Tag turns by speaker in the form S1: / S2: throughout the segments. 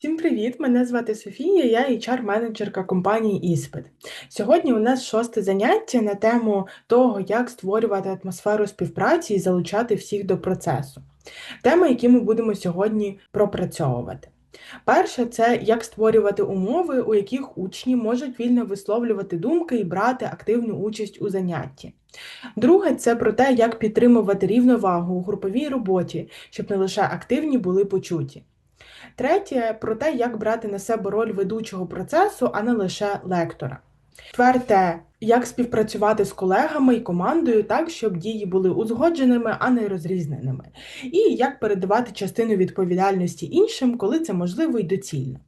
S1: Всім привіт! Мене звати Софія, я HR-менеджерка компанії Іспит. Сьогодні у нас шосте заняття на тему того, як створювати атмосферу співпраці і залучати всіх до процесу. Теми, які ми будемо сьогодні пропрацьовувати. Перше, це як створювати умови, у яких учні можуть вільно висловлювати думки і брати активну участь у занятті. Друге, це про те, як підтримувати рівновагу у груповій роботі, щоб не лише активні були почуті. Третє про те, як брати на себе роль ведучого процесу, а не лише лектора. Четверте, як співпрацювати з колегами і командою так, щоб дії були узгодженими, а не розрізненими. І як передавати частину відповідальності іншим, коли це можливо і доцільно.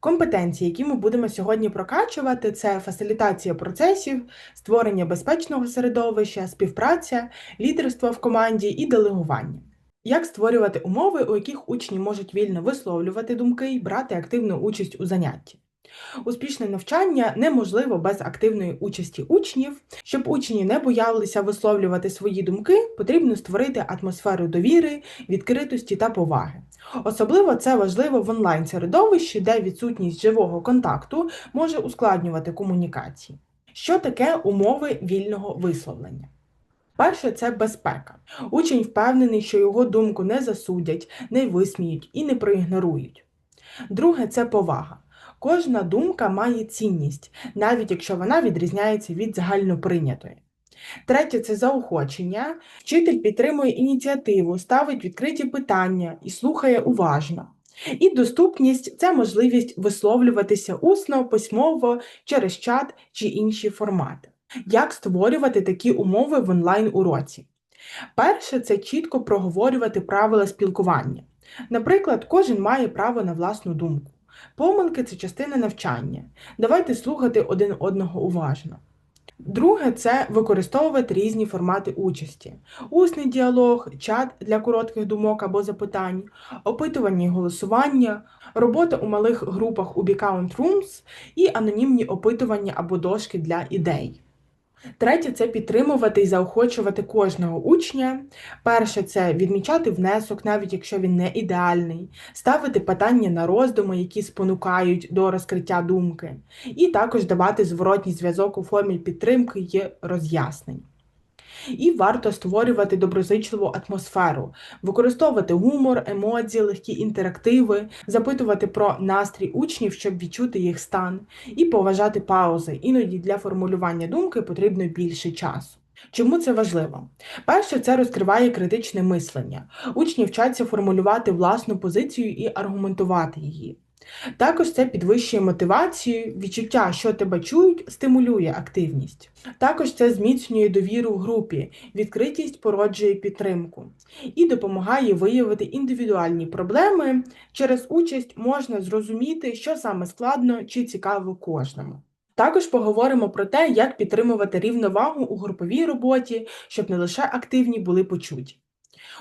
S1: Компетенції, які ми будемо сьогодні прокачувати, це фасилітація процесів, створення безпечного середовища, співпраця, лідерство в команді і делегування. Як створювати умови, у яких учні можуть вільно висловлювати думки і брати активну участь у занятті? Успішне навчання неможливо без активної участі учнів. Щоб учні не боялися висловлювати свої думки, потрібно створити атмосферу довіри, відкритості та поваги. Особливо це важливо в онлайн-середовищі, де відсутність живого контакту може ускладнювати комунікації. Що таке умови вільного висловлення? Перше це безпека. Учень впевнений, що його думку не засудять, не висміють і не проігнорують. Друге це повага. Кожна думка має цінність, навіть якщо вона відрізняється від загальноприйнятої. Третє це заохочення. Вчитель підтримує ініціативу, ставить відкриті питання і слухає уважно. І доступність це можливість висловлюватися усно, письмово, через чат чи інші формати. Як створювати такі умови в онлайн-уроці? Перше, це чітко проговорювати правила спілкування. Наприклад, кожен має право на власну думку. Помилки це частина навчання. Давайте слухати один одного уважно. Друге це використовувати різні формати участі: усний діалог, чат для коротких думок або запитань, опитування і голосування, робота у малих групах у Becount Rooms і анонімні опитування або дошки для ідей. Третє це підтримувати і заохочувати кожного учня. Перше це відмічати внесок, навіть якщо він не ідеальний, ставити питання на роздуми, які спонукають до розкриття думки, і також давати зворотній зв'язок у формі підтримки і роз'яснень. І варто створювати доброзичливу атмосферу, використовувати гумор, емоції, легкі інтерактиви, запитувати про настрій учнів, щоб відчути їх стан, і поважати паузи. Іноді для формулювання думки потрібно більше часу. Чому це важливо? Перше, це розкриває критичне мислення. Учні вчаться формулювати власну позицію і аргументувати її. Також це підвищує мотивацію, відчуття, що тебе чують, стимулює активність. Також це зміцнює довіру в групі, відкритість породжує підтримку і допомагає виявити індивідуальні проблеми. Через участь можна зрозуміти, що саме складно чи цікаво кожному. Також поговоримо про те, як підтримувати рівновагу у груповій роботі, щоб не лише активні були почуті.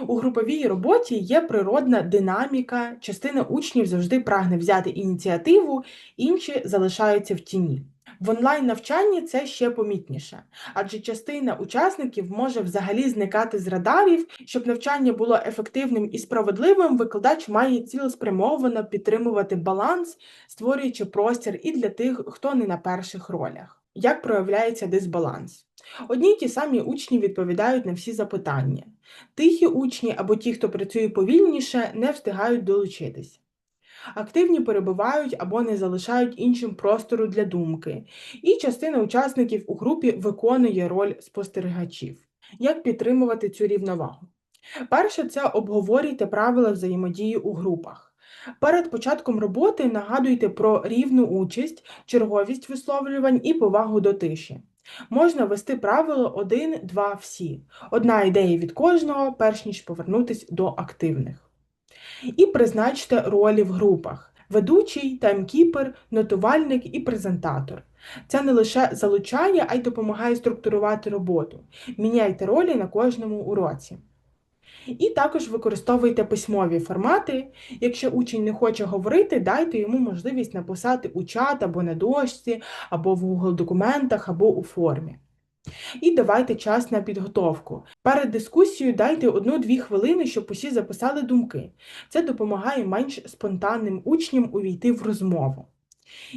S1: У груповій роботі є природна динаміка, частина учнів завжди прагне взяти ініціативу, інші залишаються в тіні. В онлайн-навчанні це ще помітніше, адже частина учасників може взагалі зникати з радарів. Щоб навчання було ефективним і справедливим, викладач має цілеспрямовано підтримувати баланс, створюючи простір і для тих, хто не на перших ролях. Як проявляється дисбаланс? Одні й ті самі учні відповідають на всі запитання. Тихі учні або ті, хто працює повільніше, не встигають долучитись. Активні перебувають або не залишають іншим простору для думки, і частина учасників у групі виконує роль спостерігачів. Як підтримувати цю рівновагу? Перше, це обговорюйте правила взаємодії у групах. Перед початком роботи нагадуйте про рівну участь, черговість висловлювань і повагу до тиші. Можна ввести правило один, два, всі. Одна ідея від кожного, перш ніж повернутися до активних. І призначте ролі в групах: ведучий, таймкіпер, нотувальник і презентатор. Це не лише залучає, а й допомагає структурувати роботу. Міняйте ролі на кожному уроці. І також використовуйте письмові формати. Якщо учень не хоче говорити, дайте йому можливість написати у чат або на дошці, або в Google документах, або у формі. І давайте час на підготовку. Перед дискусією дайте одну-дві хвилини, щоб усі записали думки. Це допомагає менш спонтанним учням увійти в розмову.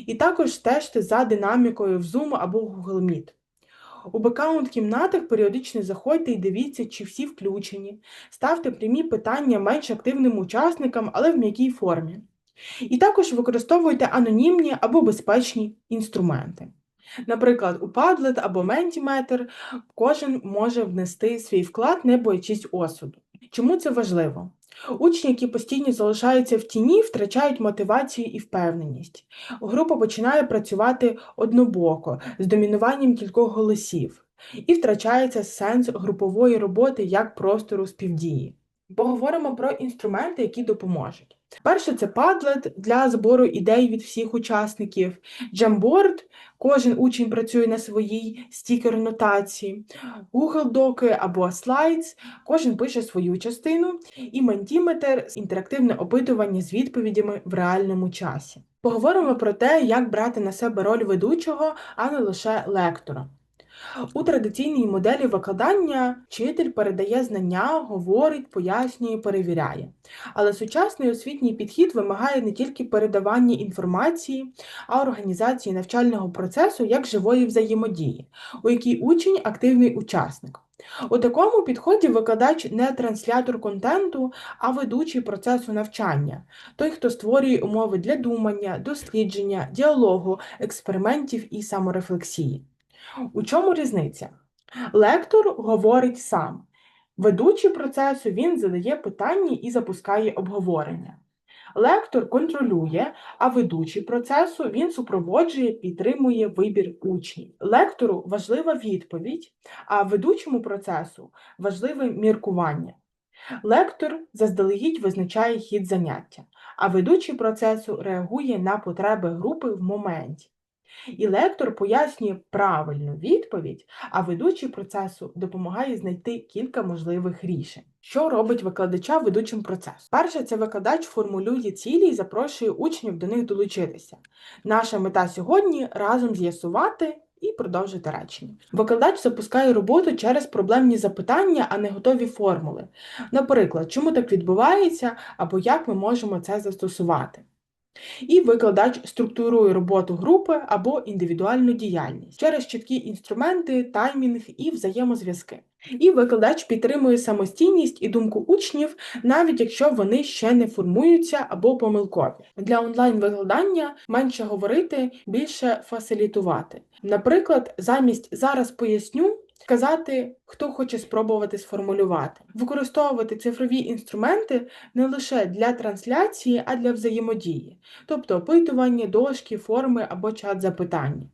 S1: І також стежте за динамікою в Zoom або Google Meet. У бекаунт-кімнатах періодично заходьте і дивіться, чи всі включені. Ставте прямі питання менш активним учасникам, але в м'якій формі. І також використовуйте анонімні або безпечні інструменти. Наприклад, у Padlet або Mentimeter кожен може внести свій вклад, не боячись осуду. Чому це важливо? Учні, які постійно залишаються в тіні, втрачають мотивацію і впевненість. Група починає працювати однобоко, з домінуванням кількох голосів, і втрачається сенс групової роботи як простору співдії. Поговоримо про інструменти, які допоможуть. Перше це Padlet для збору ідей від всіх учасників, Jamboard, кожен учень працює на своїй стікер-нотації, Google Доки або Slides, кожен пише свою частину, і Mentimeter – інтерактивне опитування з відповідями в реальному часі. Поговоримо про те, як брати на себе роль ведучого, а не лише лектора. У традиційній моделі викладання вчитель передає знання, говорить, пояснює, перевіряє. Але сучасний освітній підхід вимагає не тільки передавання інформації, а організації навчального процесу як живої взаємодії, у якій учень активний учасник. У такому підході викладач не транслятор контенту, а ведучий процесу навчання, той, хто створює умови для думання, дослідження, діалогу, експериментів і саморефлексії. У чому різниця? Лектор говорить сам. Ведучий процесу він задає питання і запускає обговорення. Лектор контролює, а ведучий процесу він супроводжує, підтримує вибір учнів. Лектору важлива відповідь, а ведучому процесу важливе міркування. Лектор заздалегідь визначає хід заняття, а ведучий процесу реагує на потреби групи в моменті. І лектор пояснює правильну відповідь, а ведучий процесу допомагає знайти кілька можливих рішень. Що робить викладача ведучим процесу? Перше, це викладач формулює цілі і запрошує учнів до них долучитися. Наша мета сьогодні разом з'ясувати. І продовжити речення. Викладач запускає роботу через проблемні запитання, а не готові формули. Наприклад, чому так відбувається, або як ми можемо це застосувати. І викладач структурує роботу групи або індивідуальну діяльність через чіткі інструменти, таймінг і взаємозв'язки. І викладач підтримує самостійність і думку учнів, навіть якщо вони ще не формуються або помилкові. Для онлайн-викладання менше говорити, більше фасилітувати. Наприклад, замість зараз поясню. Сказати, хто хоче спробувати сформулювати, використовувати цифрові інструменти не лише для трансляції, а для взаємодії, тобто опитування, дошки, форми або чат запитання.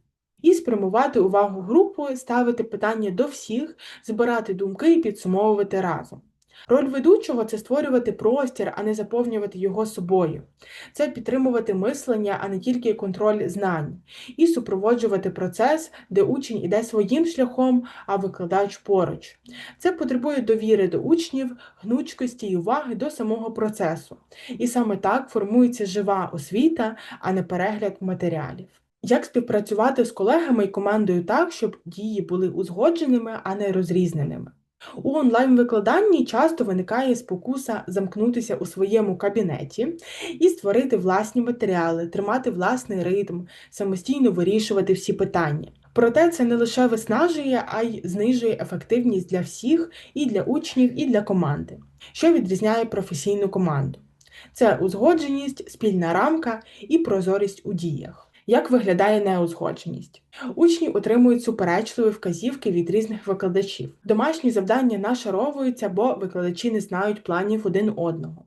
S1: І спрямувати увагу групи, ставити питання до всіх, збирати думки і підсумовувати разом. Роль ведучого це створювати простір, а не заповнювати його собою. Це підтримувати мислення, а не тільки контроль знань, і супроводжувати процес, де учень іде своїм шляхом, а викладач поруч. Це потребує довіри до учнів, гнучкості і уваги до самого процесу. І саме так формується жива освіта, а не перегляд матеріалів. Як співпрацювати з колегами і командою так, щоб дії були узгодженими, а не розрізненими? У онлайн-викладанні часто виникає спокуса замкнутися у своєму кабінеті і створити власні матеріали, тримати власний ритм, самостійно вирішувати всі питання. Проте це не лише виснажує, а й знижує ефективність для всіх, і для учнів, і для команди, що відрізняє професійну команду. Це узгодженість, спільна рамка і прозорість у діях. Як виглядає неузгодженість? Учні отримують суперечливі вказівки від різних викладачів. Домашні завдання нашаровуються, бо викладачі не знають планів один одного.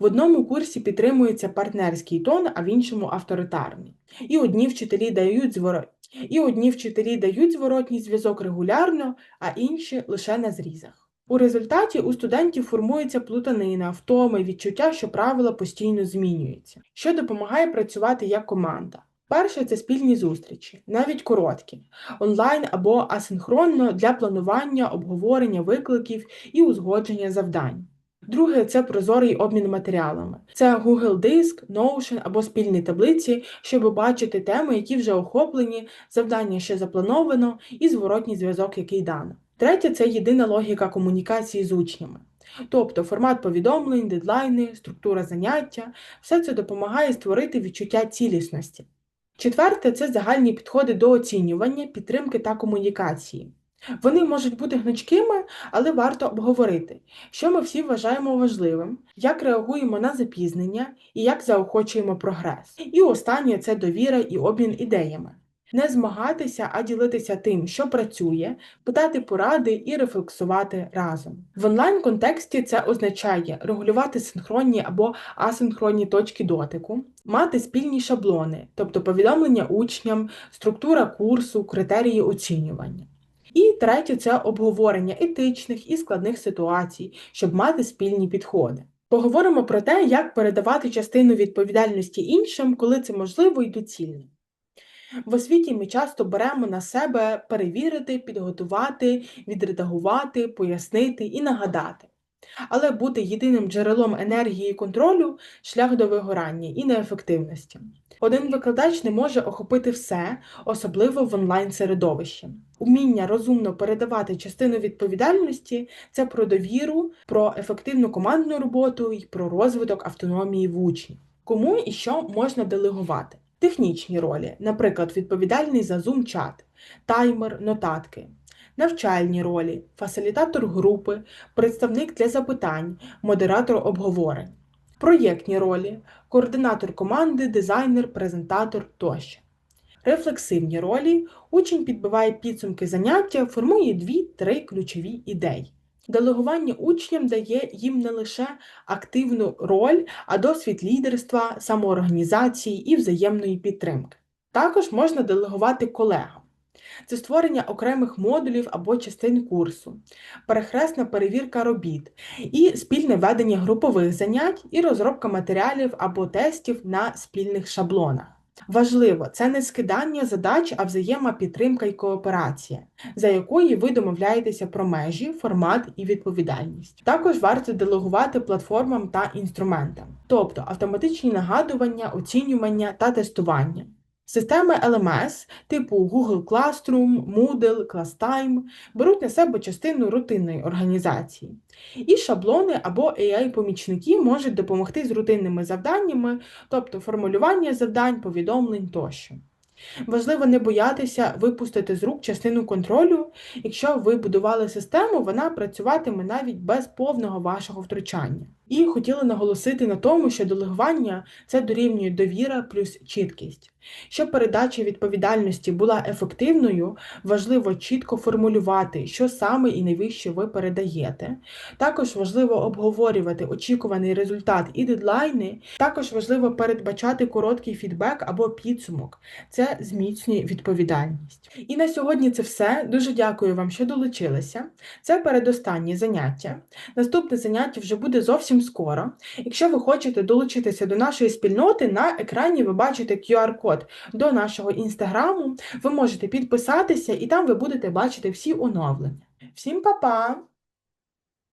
S1: В одному курсі підтримується партнерський тон, а в іншому авторитарний. І одні вчителі дають зворот... І одні вчителі дають зворотній зв'язок регулярно, а інші лише на зрізах. У результаті у студентів формується плутанина, втоми, відчуття, що правила постійно змінюються, що допомагає працювати як команда. Перше це спільні зустрічі, навіть короткі, онлайн або асинхронно для планування, обговорення викликів і узгодження завдань. Друге це прозорий обмін матеріалами. Це Google Диск, Notion або спільні таблиці, щоб бачити теми, які вже охоплені, завдання ще заплановано, і зворотній зв'язок, який дано. Третє це єдина логіка комунікації з учнями. Тобто формат повідомлень, дедлайни, структура заняття все це допомагає створити відчуття цілісності. Четверте це загальні підходи до оцінювання, підтримки та комунікації. Вони можуть бути гнучкими, але варто обговорити, що ми всі вважаємо важливим, як реагуємо на запізнення і як заохочуємо прогрес. І останнє це довіра і обмін ідеями. Не змагатися, а ділитися тим, що працює, питати поради і рефлексувати разом. В онлайн-контексті це означає регулювати синхронні або асинхронні точки дотику, мати спільні шаблони, тобто повідомлення учням, структура курсу, критерії оцінювання. І третє це обговорення етичних і складних ситуацій, щоб мати спільні підходи. Поговоримо про те, як передавати частину відповідальності іншим, коли це можливо і доцільно. В освіті ми часто беремо на себе перевірити, підготувати, відредагувати, пояснити і нагадати. Але бути єдиним джерелом енергії і контролю шлях до вигорання і неефективності. Один викладач не може охопити все, особливо в онлайн-середовищі. Уміння розумно передавати частину відповідальності це про довіру, про ефективну командну роботу і про розвиток автономії в учнів. Кому і що можна делегувати? Технічні ролі, наприклад, відповідальний за Zoom-чат, таймер, нотатки, навчальні ролі, фасилітатор групи, представник для запитань, модератор обговорень, проєктні ролі, координатор команди, дизайнер, презентатор тощо. Рефлексивні ролі учень підбиває підсумки заняття, формує 2-3 ключові ідеї. Делегування учням дає їм не лише активну роль, а досвід лідерства, самоорганізації і взаємної підтримки. Також можна делегувати колегам. Це створення окремих модулів або частин курсу, перехресна перевірка робіт і спільне ведення групових занять і розробка матеріалів або тестів на спільних шаблонах. Важливо, це не скидання задач, а взаємопідтримка і кооперація, за якої ви домовляєтеся про межі, формат і відповідальність. Також варто делегувати платформам та інструментам, тобто автоматичні нагадування, оцінювання та тестування. Системи LMS типу Google Classroom, Moodle, ClassTime беруть на себе частину рутинної організації. І шаблони або AI-помічники можуть допомогти з рутинними завданнями, тобто формулювання завдань, повідомлень тощо. Важливо не боятися випустити з рук частину контролю. Якщо ви будували систему, вона працюватиме навіть без повного вашого втручання. І хотіли наголосити на тому, що делегування це дорівнює довіра плюс чіткість. Щоб передача відповідальності була ефективною, важливо чітко формулювати, що саме і найвище ви передаєте. Також важливо обговорювати очікуваний результат і дедлайни. Також важливо передбачати короткий фідбек або підсумок. Це зміцнює відповідальність. І на сьогодні це все. Дуже дякую вам, що долучилися. Це передостаннє заняття. Наступне заняття вже буде скоро. Якщо ви хочете долучитися до нашої спільноти, на екрані ви бачите QR-код до нашого інстаграму. Ви можете підписатися, і там ви будете бачити всі оновлення. Всім па-па!